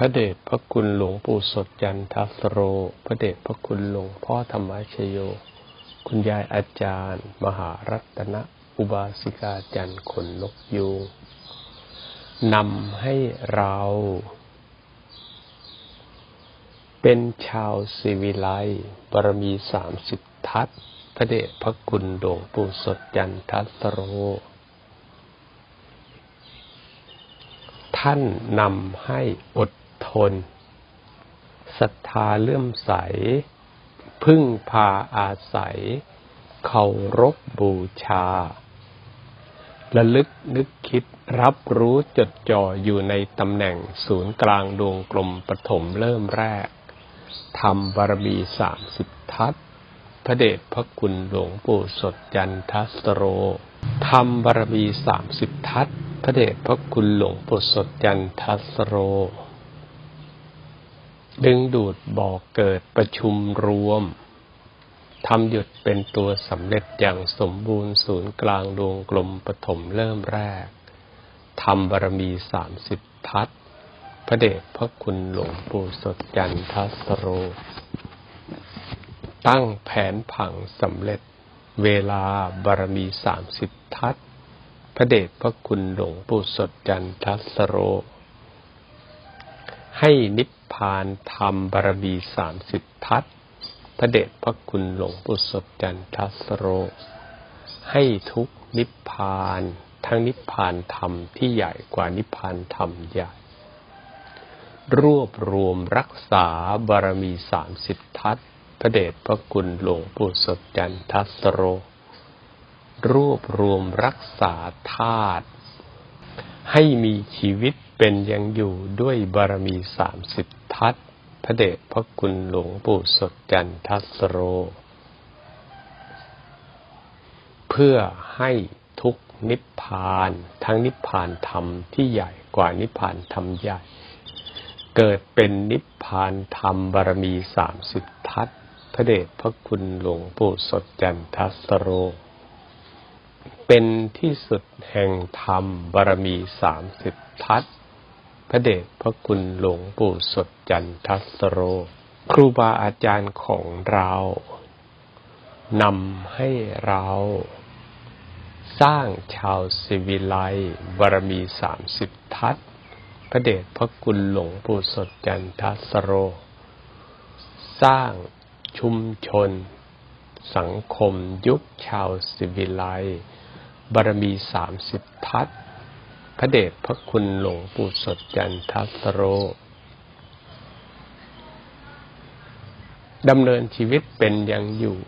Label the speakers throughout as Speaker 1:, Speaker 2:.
Speaker 1: พระเดชพระคุณหลวงปู่สดจันทัสโร พระเดชพระคุณหลวงพ่อธรรมชโย คุณยายอาจารย์ มหารัตนอุบาสิกาจันทร์ขนนกยูงนำให้เรา เป็นชาวศิวิไลบารมีสามสิบทัศพระเดชพระคุณหลวงปู่สดจันทัสโร ท่านนำให้อด ทนศรัทธาเลื่อมใส พึ่งพาอาศัย เคารพบูชา ระลึกนึกคิดรับรู้จดจ่ออยู่ในตำแหน่งศูนย์กลางดวงกลมปฐมเริ่มแรกทำบารมีสามสิบทัศพระเดชพระคุณหลวงปู่สดจันทัสโรทำบารมีสามสิบทัศพระเดชพระคุณหลวงปู่สดจันทัสโร ดึงดูดบอกเกิดประชุมรวมทำหยุดเป็นตัวสำเร็จอย่างสมบูรณ์ศูนย์กลางดวงกลมปฐมเริ่มแรกทำบารมีสามสิบทัศพระเดชพระคุณหลวงปู่สดจันทัสโร ตั้งแผนผังสำเร็จเวลาบารมีสามสิบทัศพระเดชพระคุณหลวงปู่สดจันทัสโร ให้นิพ พานธรรมบารมีสามสิบทัศพระเดชพระคุณหลวงปู่สดจันทัสโร ให้ทุกนิพพาน ทั้งนิพพานธรรมที่ใหญ่กว่านิพพานธรรมใหญ่ รวบรวมรักษาบารมีสามสิบทัศพระเดชพระคุณหลวงปู่สดจันทัสโร รวบรวมรักษาธาตุให้มีชีวิต เป็นยังอยู่ด้วยบารมีสามสิบทัศพระเดชพระคุณหลวงปู่สดจันทัสโร เพื่อให้ทุกนิพพาน ทั้งนิพพานธรรมที่ใหญ่กว่านิพพานธรรมใหญ่ เกิดเป็นนิพพานธรรมบารมีสามสิบทัศพระเดชพระคุณหลวงปู่สดจันทัสโร เป็นที่สุดแห่งธรรมบารมีสามสิบทัศ พระเดชพระคุณหลวงปู่สดจันทสโร ครูบาอาจารย์ของเรานำให้เรา สร้างชาวสิวิไลบารมีสามสิบทัศพระเดชพระคุณหลวงปู่สดจันทสโร สร้างชุมชน สังคมยุคชาวสิวิไลบารมีสามสิบทัศ พระเดชพระคุณหลวงปู่สดจันทัสโรดำเนินชีวิตเป็นยังอยู่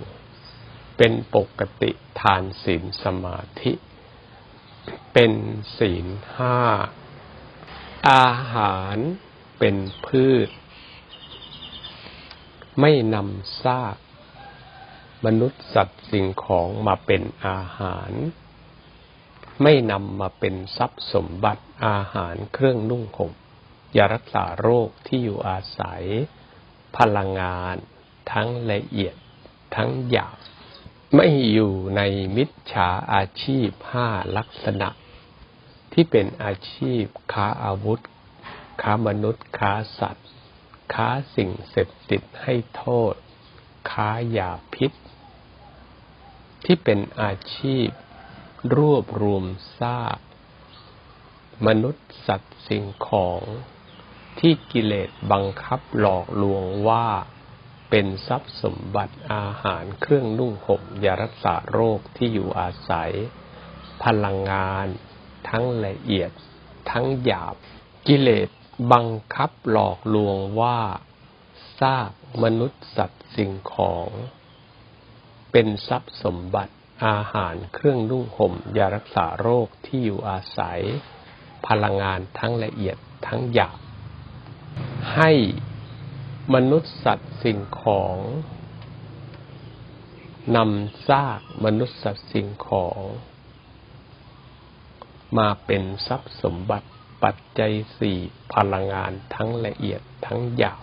Speaker 1: เป็นปกติทานศีลสมาธิ เป็นศีลห้า อาหารเป็นพืช ไม่นำซาก มนุษย์สัตว์สิ่งของมาเป็นอาหาร ไม่นำมาเป็นทรัพย์สมบัติอาหารเครื่องนุ่งห่มยารักษาโรคที่อยู่อาศัย พลังงาน ทั้งละเอียด ทั้งหยาบไม่อยู่ในมิจฉาอาชีพห้าลักษณะ ที่เป็นอาชีพค้าอาวุธ ค้ามนุษย์ ค้าสัตว์ ค้าสิ่งเสพติดให้โทษ ค้ายาพิษ ที่เป็นอาชีพ รวบรวมซากมนุษย์สัตว์สิ่งของที่กิเลสบังคับหลอกลวงว่าเป็นทรัพย์สมบัติอาหารเครื่องนุ่งห่มยารักษาโรคที่อยู่อาศัย พลังงาน ทั้งละเอียด ทั้งหยาบ กิเลสบังคับหลอกลวงว่าซากมนุษย์สัตว์สิ่งของ เป็นทรัพย์สมบัติ อาหารเครื่องนุ่งห่มยารักษาโรคที่อยู่อาศัย พลังงานทั้งละเอียดทั้งหยาบให้มนุษย์สัตว์สิ่งของนำซากมนุษย์สัตว์สิ่งของ มาเป็นทรัพย์สมบัติปัจจัยสี่พลังงานทั้งละเอียดทั้งหยาบ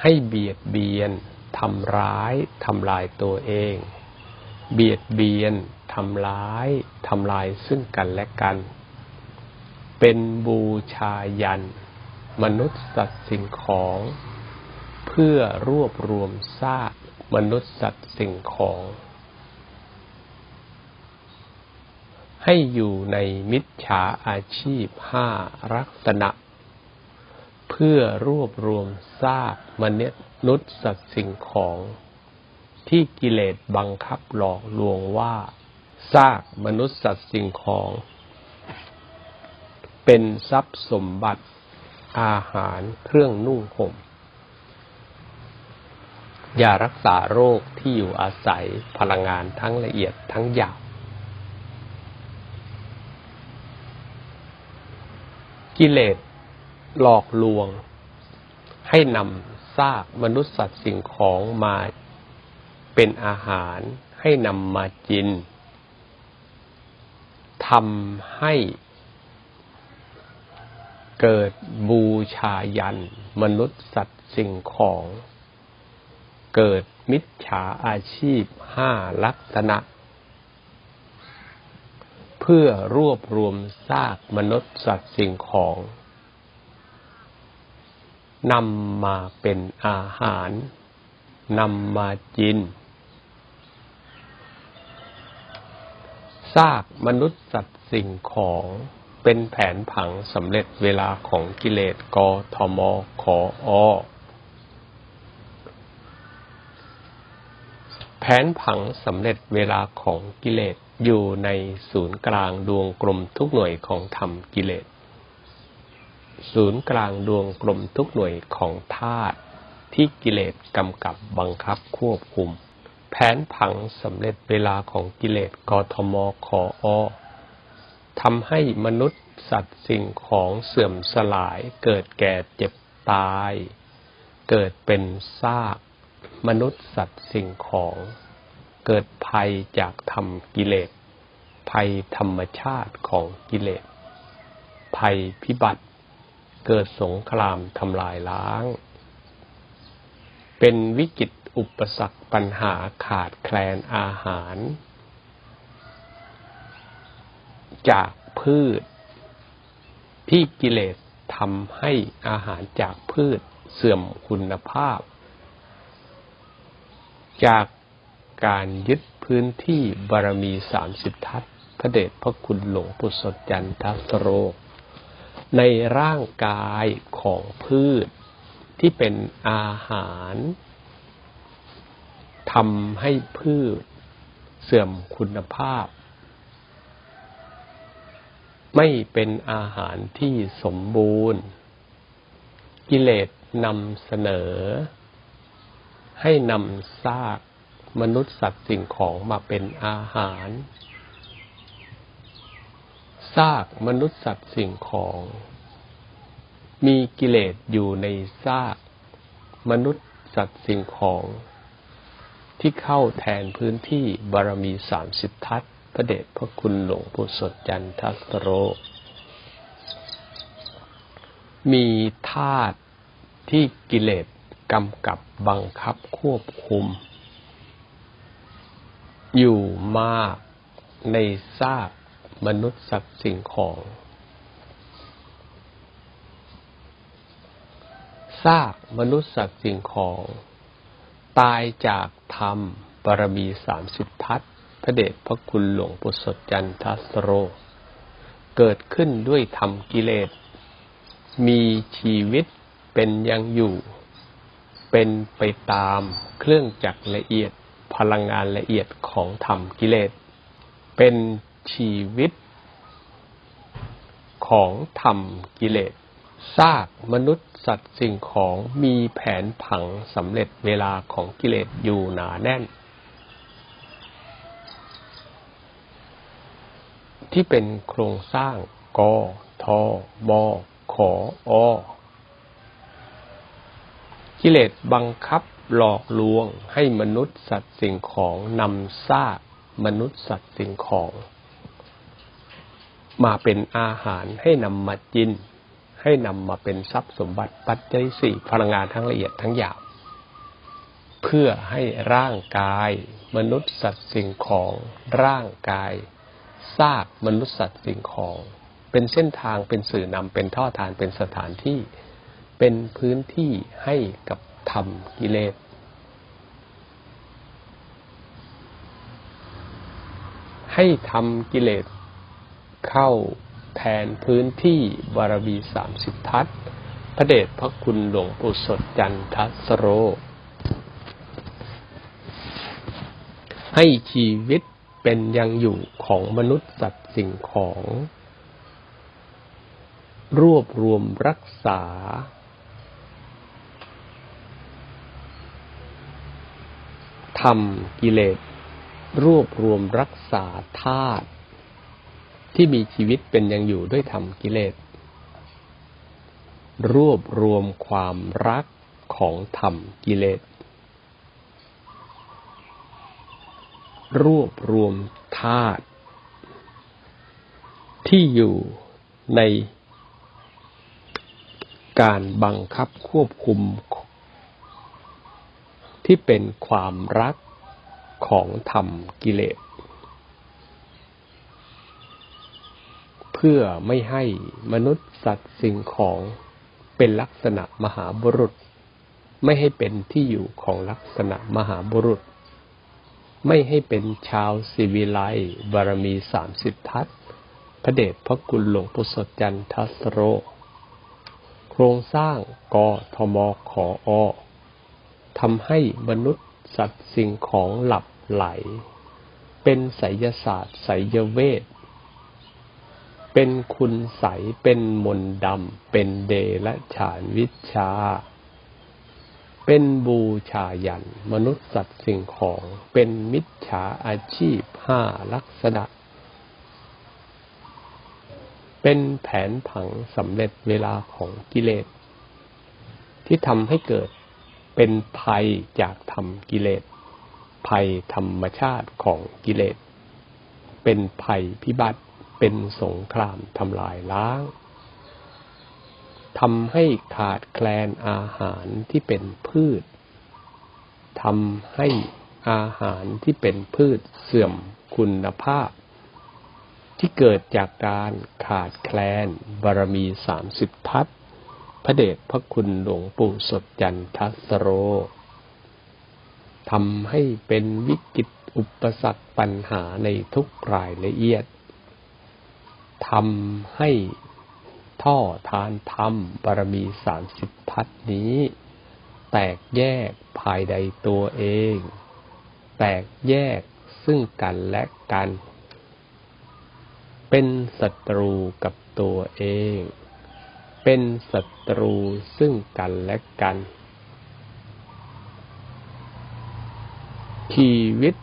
Speaker 1: ให้เบียดเบียน ทำร้ายทำลายตัวเอง เบียดเบียนทำร้ายทำลายซึ่งกันและกัน เป็นบูชายัน มนุษย์สัตว์สิ่งของ เพื่อรวบรวมซากมนุษย์สัตว์สิ่งของ ให้อยู่ในมิจฉาอาชีพห้าลักษณะ เพื่อรวบรวมซากมนุษย์ สัตว์สิ่งของ ที่กิเลสบังคับหลอกลวงว่าซากมนุษย์สัตว์สิ่งของ เป็นทรัพย์สมบัติอาหารเครื่องนุ่งห่มยารักษาโรคที่อยู่อาศัยพลังงานทั้งละเอียดทั้งหยาบกิเลสหลอกลวง ให้นำ ซากมนุษย์สัตว์สิ่งของมาเป็นอาหารให้นำมากินทำให้เกิดบูชายัน มนุษย์สัตว์สิ่งของ เกิดมิจฉาอาชีพห้าลักษณะ เพื่อรวบรวมซากมนุษย์สัตว์สิ่งของ นำมาเป็นอาหารนำมากินซากมนุษย์สัตว์สิ่งของเป็นแผนผังสำเร็จเวลาของกิเลสกทมขออแผนผังสำเร็จเวลาของกิเลสอยู่ในศูนย์กลางดวงกลมทุกหน่วยของธรรมกิเลส ศูนย์กลางดวงกลมทุกหน่วยของธาตุที่กิเลสกำกับบังคับควบคุม แผนผังสำเร็จเวลาของกิเลสกทมขออทำให้มนุษย์สัตว์สิ่งของเสื่อมสลายเกิดแก่เจ็บตาย เกิดเป็นซาก มนุษย์สัตว์สิ่งของ เกิดภัยจากธรรมกิเลส ภัยธรรมชาติของกิเลส ภัยพิบัติ เกิดสงครามทำลายล้าง เป็นวิกฤตอุปสรรคปัญหาขาดแคลนอาหาร จากพืช ที่กิเลสทำให้อาหารจากพืชเสื่อมคุณภาพ จากการยึดพื้นที่บารมีสามสิบทัศพระเดชพระคุณหลวงปู่สดจันทสโร ในร่างกายของพืชที่เป็นอาหารทำให้พืชเสื่อมคุณภาพ ไม่เป็นอาหารที่สมบูรณ์ กิเลสนำเสนอ ให้นำซากมนุษย์สัตว์สิ่งของมาเป็นอาหาร ซากมนุษย์สัตว์สิ่งของ มีกิเลสอยู่ในซากมนุษย์สัตว์สิ่งของ ที่เข้าแทนพื้นที่บารมีสามสิบทัศพระเดชพระคุณหลวงปู่สดจันทัสโร มีธาตุที่กิเลสกำกับบังคับควบคุม อยู่มากในซาก มนุษย์สัตว์สิ่งของ ซากมนุษย์สัตว์สิ่งของ ตายจากธรรมบารมีสามสิบทัศพระเดชพระคุณหลวงปู่สดจันทัสโร เกิดขึ้นด้วยธรรมกิเลส มีชีวิตเป็นยังอยู่ เป็นไปตามเครื่องจักรละเอียดพลังงานละเอียดของธรรมกิเลส เป็น ชีวิต ของธรรมกิเลสซากมนุษย์สัตว์สิ่งของมีแผนผังสำเร็จเวลาของกิเลสอยู่หนาแน่น ที่เป็นโครงสร้างกทบขออกิเลสบังคับหลอกลวงให้มนุษย์สัตว์สิ่งของนำซากมนุษย์สัตว์สิ่งของ มาเป็นอาหารให้นำมากิน ให้นำมาเป็นทรัพย์สมบัติปัจจัยสี่พลังงานทั้งละเอียดทั้งหยาบเพื่อให้ร่างกาย มนุษย์สัตว์สิ่งของร่างกายซากมนุษย์สัตว์สิ่งของ เป็นเส้นทางเป็นสื่อนำเป็นท่อทานเป็นสถานที่ เป็นพื้นที่ให้กับธรรมกิเลสให้ทำกิเลส เข้าแทนพื้นที่บารมีสามสิบทัศพระเดชพระคุณหลวงปู่สดจันทัสโร ให้ชีวิตเป็นยังอยู่ของมนุษย์สัตว์สิ่งของ รวบรวมรักษา ทำกิเลส รวบรวมรักษาธาตุ ที่มีชีวิตเป็นยังอยู่ด้วยธรรมกิเลส รวบรวมความรักของธรรมกิเลส รวบรวมธาตุที่อยู่ในการบังคับควบคุม ที่เป็นความรักของธรรมกิเลส พื่อไม่ให้มนุษย์สัตว์สิ่งของเป็นลักษณะมหาบุรุษ ไม่ให้เป็นที่อยู่ของลักษณะมหาบุรุษ ไม่ให้เป็นชาวสิวิไลบารมีสามสิบทัศพระเดชพระคุณหลวงปู่สดจันทัสโร โครงสร้างกทมขออทำให้มนุษย์สัตว์สิ่งของหลับไหล เป็นไสยศาสตร์ไสยเวท เป็นคุณใสเป็นมนดำ เป็นเดละฉานวิชา เป็นบูชายัน มนุษย์สัตว์สิ่งของ เป็นมิจฉาอาชีพห้าลักษณะ เป็นแผนผังสำเร็จเวลาของกิเลส ที่ทำให้เกิดเป็นภัยจากธรรมกิเลส ภัยธรรมชาติของกิเลส เป็นภัยพิบัติ เป็นสงครามทำลายล้างทำให้ขาดแคลนอาหารที่เป็นพืชทำให้อาหารที่เป็นพืชเสื่อมคุณภาพ ที่เกิดจากการขาดแคลนบารมีสามสิบทัศพระเดชพระคุณหลวงปู่สดจันทัสโรทำให้เป็นวิกฤตอุปสรรคปัญหาในทุกรายละเอียด ทำให้ท่อทานธรรมบารมีสามสิบทัศนี้ แตกแยกภายในตัวเอง แตกแยกซึ่งกันและกัน เป็นศัตรูกับตัวเอง เป็นศัตรูซึ่งกันและกัน ชีวิต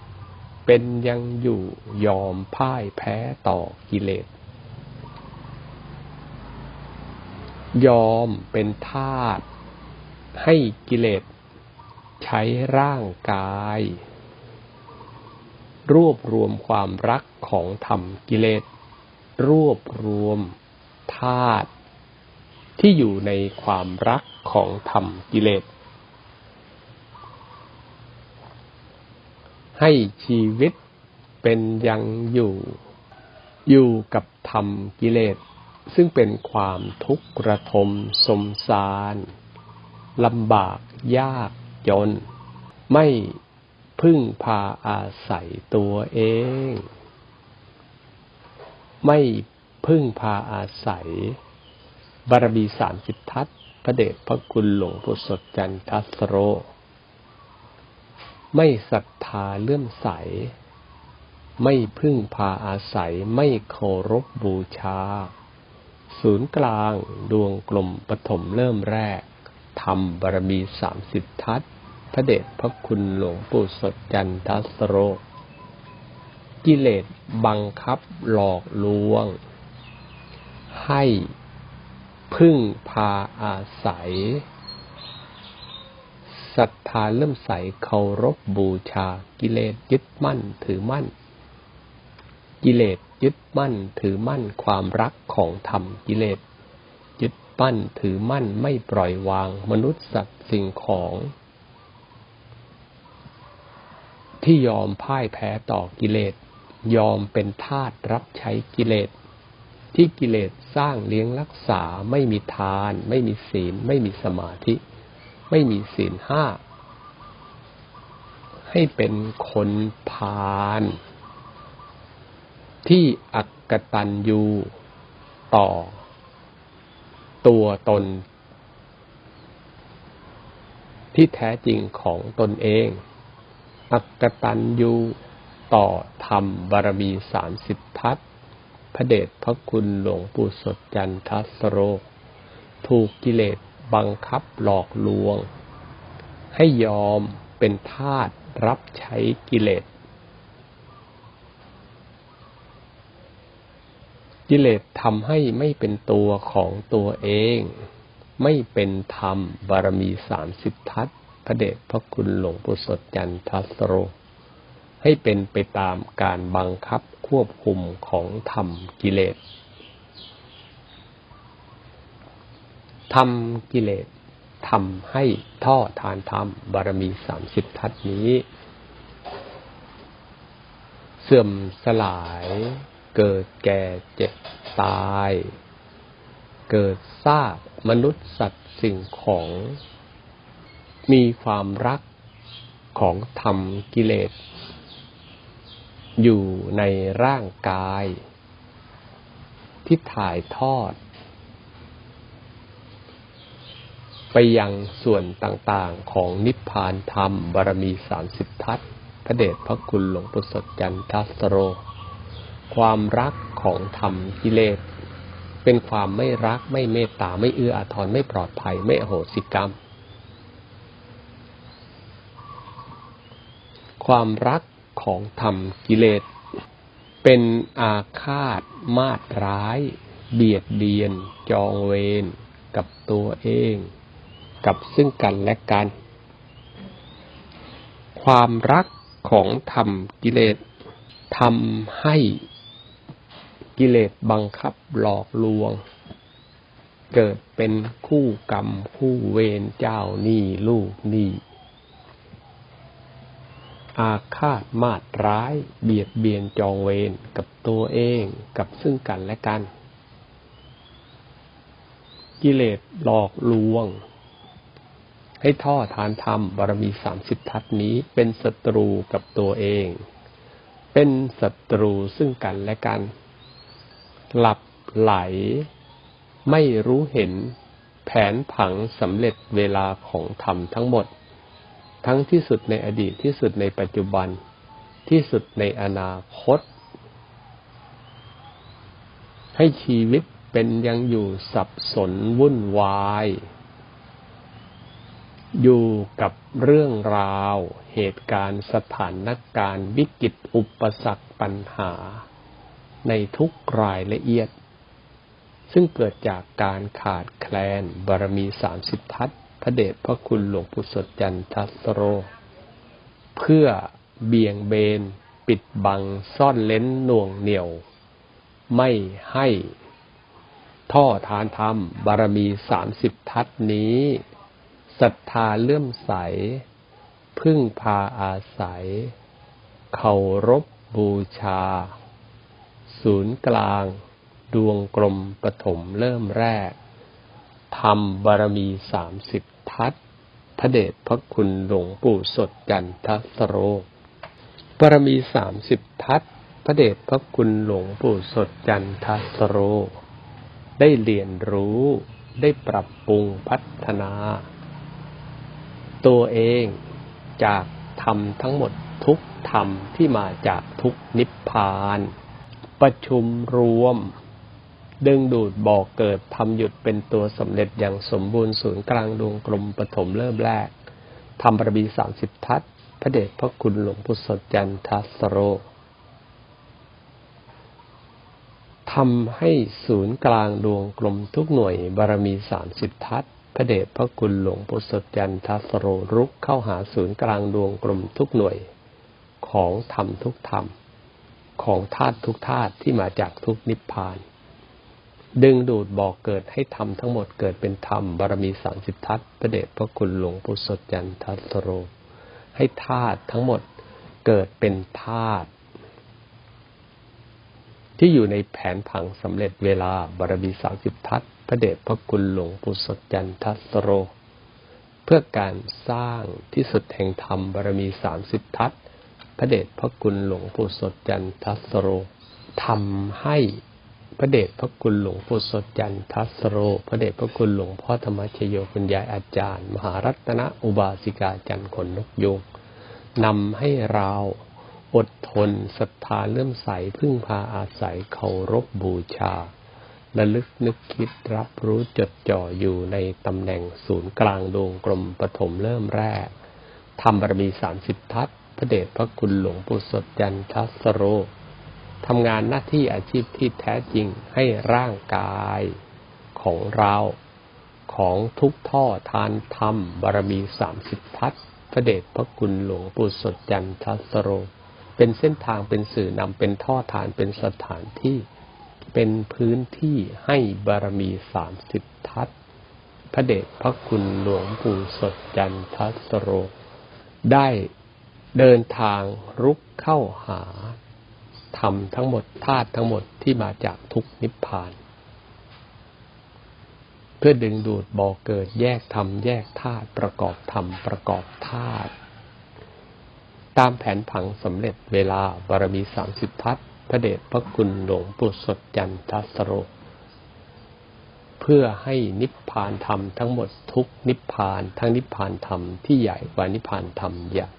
Speaker 1: เป็นยังอยู่ยอมพ่ายแพ้ต่อกิเลส ยอมเป็นทาสให้กิเลสใช้ร่างกาย รวบรวมความรักของธรรมกิเลส รวบรวมธาตุที่อยู่ในความรักของธรรมกิเลส ให้ชีวิตเป็นยังอยู่ อยู่กับธรรมกิเลส ซึ่งเป็นความทุกข์ระทมสมสารลำบากยากจน ไม่พึ่งพาอาศัยตัวเอง ไม่พึ่งพาอาศัย บารมีสามสิบทัศพระเดชพระคุณหลวงปู่สดจันทัสโร ไม่ศรัทธาเลื่อมใส ไม่พึ่งพาอาศัยไม่เคารพบบูชา ศูนย์กลางดวงกลมปฐมเริ่มแรกทำบารมีสามสิบทัศพระเดชพระคุณหลวงปู่สดจันทสโร กิเลสบังคับหลอกลวง ให้พึ่งพาอาศัยศรัทธาเริ่มใสเคารพบูชากิเลสยึดมั่นถือมั่น กิเลสยึดมั่นถือมั่นความรักของธรรมกิเลสยึดปั้นถือมั่นไม่ปล่อยวางมนุษย์สัตว์สิ่งของ ที่ยอมพ่ายแพ้ต่อกิเลสยอมเป็นทาสรับใช้กิเลส ที่กิเลสสร้างเลี้ยงรักษาไม่มีทาน ไม่มีศีล ไม่มีสมาธิ ไม่มีศีลห้า ให้เป็นคนพาล ที่อักกตันยูต่อ ตัวตน ที่แท้จริงของตนเอง อักกตันยูต่อธรรมบารมีสามสิบทัศพระเดชพระคุณหลวงปู่สดจันทัสโร ถูกกิเลสบังคับหลอกลวง ให้ยอมเป็นทาสรับใช้กิเลส กิเลสทำให้ไม่เป็นตัวของตัวเอง ไม่เป็นธรรม บารมีสามสิบทัศพระเดชพระคุณหลวงปู่สดจันทัสโร ให้เป็นไปตามการบังคับควบคุมของธรรมกิเลสทำกิเลสทำให้ท่อทานธรรม บารมีสามสิบทัศนี้ เสื่อมสลาย เกิดแก่เจ็บตาย เกิดซากมนุษย์สัตว์สิ่งของ มีความรักของธรรมกิเลส อยู่ในร่างกาย ที่ถ่ายทอด ไปยังส่วนต่างๆของนิพพานธรรมบารมีสามสิบทัศพระเดชพระคุณหลวงปู่สดจันทัสโร ความรักของธรรมกิเลส เป็นความไม่รักไม่เมตตาไม่เอื้ออาทรไม่ปลอดภัย ไม่โหสิกรรม ความรักของธรรมกิเลส เป็นอาฆาตมาดร้าย เบียดเบียน จองเวรกับตัวเอง กับซึ่งกันและกัน ความรักของธรรมกิเลสทำให้ กิเลสบังคับหลอกลวง เกิดเป็นคู่กรรม คู่เวรเจ้าหนี้ลูกหนี้อาฆาตมาดร้าย เบียดเบียนจองเวรกับตัวเองกับซึ่งกันและกัน กิเลสหลอกลวง ให้ท่อทานธรรมบารมีสามสิบทัศนี้เป็นศัตรูกับตัวเอง เป็นศัตรูซึ่งกันและกัน หลับไหล ไม่รู้เห็นแผนผังสำเร็จเวลาของธรรมทั้งหมด ทั้งที่สุดในอดีตที่สุดในปัจจุบันที่สุดในอนาคต ให้ชีวิตเป็นยังอยู่สับสนวุ่นวาย อยู่กับเรื่องราว เหตุการณ์สถานการณ์ วิกฤตอุปสรรคปัญหา ในทุกรายละเอียด ซึ่งเกิดจากการขาดแคลนบารมีสามสิบทัศพระเดชพระคุณหลวงปู่สดจันทัสโร เพื่อเบี่ยงเบน ปิดบังซ่อนเล้นหน่วงเหนี่ยว ไม่ให้ท่อทานธรรม บารมีสามสิบทัศนี้ศรัทธาเลื่อมใส พึ่งพาอาศัย เคารพบูชา ศูนย์กลาง ดวงกลมปฐมเริ่มแรกธรรมบารมีสามสิบทัศพระเดชพระคุณหลวงปู่สดจันทสโร บารมีสามสิบทัศพระเดชพระคุณหลวงปู่สดจันทสโร ได้เรียนรู้ได้ปรับปรุงพัฒนา ตัวเองจากธรรมทั้งหมดทุกธรรมที่มาจากทุกนิพพาน ประชุมรวม ดึงดูดบอกเกิดทำหยุดเป็นตัวสำเร็จอย่างสมบูรณ์ศูนย์กลางดวงกลมปฐมเริ่มแรกทำประบีสามสิบทัศพระเดชพระคุณหลวงพุทธสดจันทัสโรทำให้ศูนย์กลางดวงกลมทุกหน่วยบารมีสามสิบทัศพระเดชพระคุณหลวงพุทธสดจันทัสโรรุกเข้าหาศูนย์กลางดวงกลมทุกหน่วย ของธรรมทุกธรรม ของธาตุทุกธาตุที่มาจากทุกนิพพาน ดึงดูดบอกเกิดให้ธรรมทั้งหมดเกิดเป็นธรรมบารมีสามสิบทัศพระเดชพระคุณหลวงปู่สดจันทัสโร ให้ธาตุทั้งหมดเกิดเป็นธาตุที่อยู่ในแผนผังสำเร็จเวลาบารมีสามสิบทัศพระเดชพระคุณหลวงปู่สดจันทัสโร เพื่อการสร้างที่สุดแห่งธรรมบารมีสามสิบทัศน พระเดชพระคุณหลวงปู่สดจันทัสโรทำให้พระเดชพระคุณหลวงปู่สดจันทัสโร พระเดชพระคุณหลวงพ่อธรรมชโยคุณยายอาจารย์ มหารัตนอุบาสิกาจันขนนกยูงนำให้เราอดทนศรัทธาเลื่อมใสพึ่งพาอาศัยเคารพบูชาระลึกนึกคิดรับรู้จดจ่ออยู่ในตำแหน่งศูนย์กลางดวงกลมปฐมเริ่มแรกทำบารมีสามสิบทัศ พระเดชพระคุณหลวงปู่สดยันทัสโรทำงานหน้าที่อาชีพที่แท้จริงให้ร่างกายของเราของทุกท่อทานธรรมบารมีสามสิบทัศพระเดชพระคุณหลวงปู่สดยันทัสโร เป็นเส้นทางเป็นสื่อนำเป็นท่อทานเป็นสถานที่เป็นพื้นที่ให้บารมีสามสิบทัศพระเดชพระคุณหลวงปู่สดจันทัสโร ได้ เดินทางรุกเข้าหาธรรมทั้งหมดธาตุทั้งหมดที่มาจากทุกนิพพาน เพื่อดึงดูดบ่อเกิดแยกธรรมแยกธาตุประกอบธรรมประกอบธาตุตามแผนผังสำเร็จเวลาบารมีสามสิบทัศพระเดชพระคุณหลวงปู่สดจันทัสโร เพื่อให้นิพพานธรรมทั้งหมดทุกนิพพานทั้งนิพพานธรรมที่ใหญ่กว่านิพพานธรรมใหญ่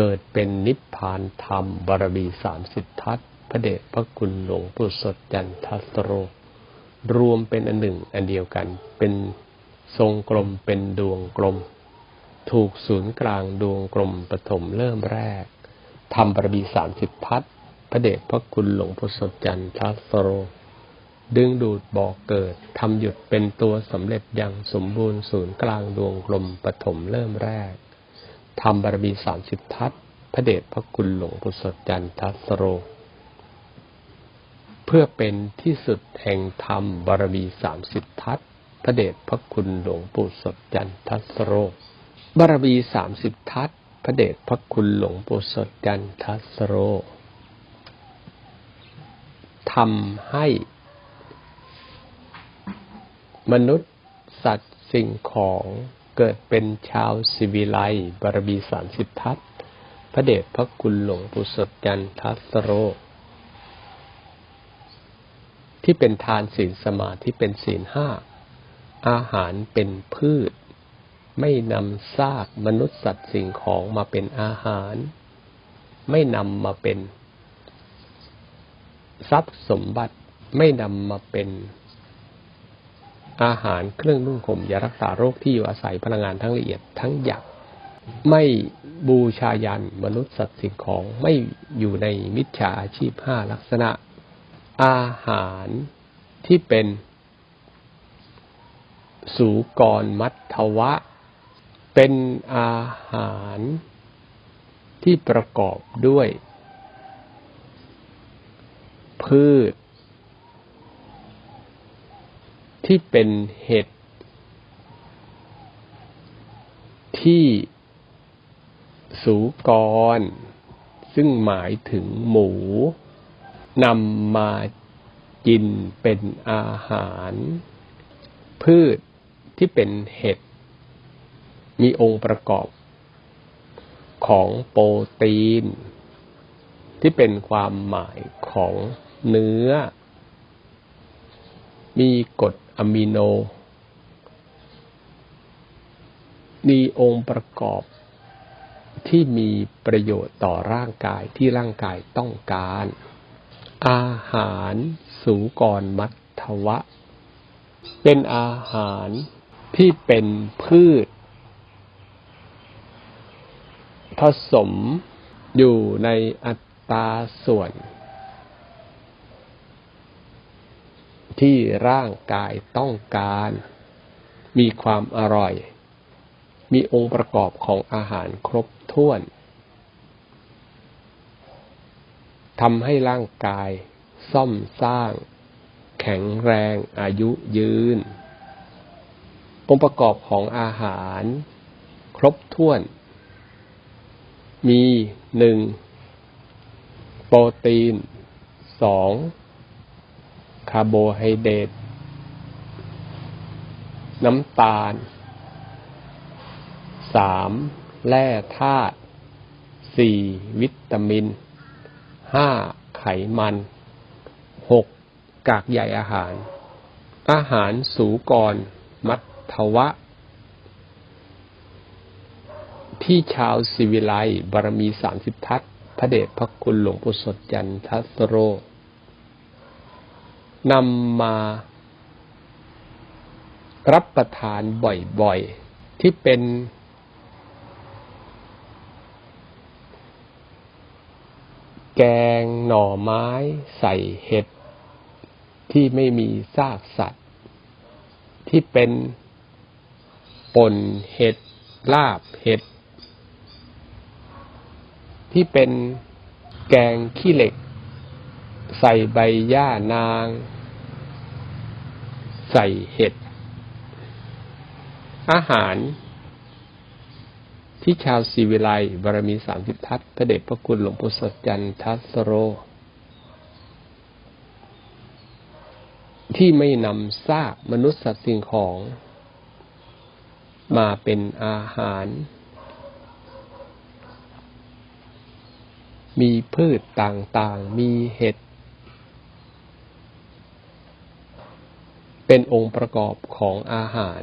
Speaker 1: เกิดเป็นนิพพานธรรมบารมีสามสิบทัศพระเดชพระคุณหลวงปู่สดจันทัสโร รวมเป็นอันหนึ่งอันเดียวกัน เป็นทรงกลมเป็นดวงกลม ถูกศูนย์กลางดวงกลมปฐมเริ่มแรกทำบารมีสามสิบทัศพระเดชพระคุณหลวงพ่สดจันทัสโร ดึงดูดบอกเกิดทำหยุดเป็นตัวสำเร็จอย่างสมบูรณ์ศูนย์กลางดวงกลมปฐมเริ่มแรก ทำบารมีสามสิบทัศพระเดชพระคุณหลวงพ่สดจันทัสโร เพื่อเป็นที่สุดแห่งธรรมบารมีสามสิบทัศพระเดชพระคุณหลวงปู่สดจันทัสโร บารมีสามสิบทัศพระเดชพระคุณหลวงปู่สดจันทัสโรทำให้มนุษย์สัตว์สิ่งของ เกิดเป็นชาวสิวิไลบารมีสามสิบทัศพระเดชพระคุณหลวงปู่สดจันทัสโร ที่เป็นทานศีลสมาธิเป็นศีลห้า อาหารเป็นพืช ไม่นำซากมนุษย์สัตว์สิ่งของมาเป็นอาหาร ไม่นำมาเป็น ทรัพย์สมบัติไม่นำมาเป็น อาหารเครื่องนุ่งห่มยารักษาโรคที่อยู่อาศัยพลังงานทั้งละเอียดทั้งหยาบไม่บูชายันมนุษย์สัตว์สิ่งของไม่อยู่ในมิจฉาอาชีพห้าลักษณะ อาหารที่เป็น สูกรมัทวะ เป็นอาหารที่ประกอบด้วย พืช ที่เป็นเห็ดที่สูกร ซึ่งหมายถึงหมูนำมากินเป็นอาหาร พืชที่เป็นเห็ด มีองค์ประกอบ ของโปรตีน ที่เป็นความหมายของเนื้อ มีกรด อะมิโน มีองค์ประกอบที่มีประโยชน์ต่อร่างกายที่ร่างกายต้องการ อาหารสูกรมัทวะ เป็นอาหารที่เป็นพืช ผสมอยู่ในอัตราส่วน ที่ร่างกายต้องการ มีความอร่อย มีองค์ประกอบของอาหารครบถ้วนทำให้ร่างกายซ่อมสร้าง แข็งแรงอายุยืน องค์ประกอบของอาหาร ครบถ้วน มีหนึ่งโปรตีนสอง คาร์โบไฮเดรตน้ำตาลสามแร่ธาตุสี่วิตามินห้าไขมันหกกากใยอาหาร อาหารสูกร มัทวะ ที่ชาวสิวิไลบารมีสามสิบทัศพระเดชพระคุณหลวงปู่สดจันทัสโร นำมารับประทานบ่อยๆ ที่เป็น แกงหน่อไม้ใส่เห็ด ที่ไม่มีซากสัตว์ ที่เป็นป่นเห็ด ลาบเห็ด ที่เป็นแกงขี้เหล็ก ใส่ใบหญ้านาง ใส่เห็ด อาหาร ที่ชาวศิวิไลบารมีสามสิบทัศพระเดชพระคุณหลวงปู่สดจันทัสโร ที่ไม่นำซากมนุษย์สัตว์สิ่งของ มาเป็นอาหารมีพืชต่างๆ มีเห็ด เป็นองค์ประกอบของอาหาร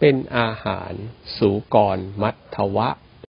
Speaker 1: เป็นอาหาร สูกร มัทวะ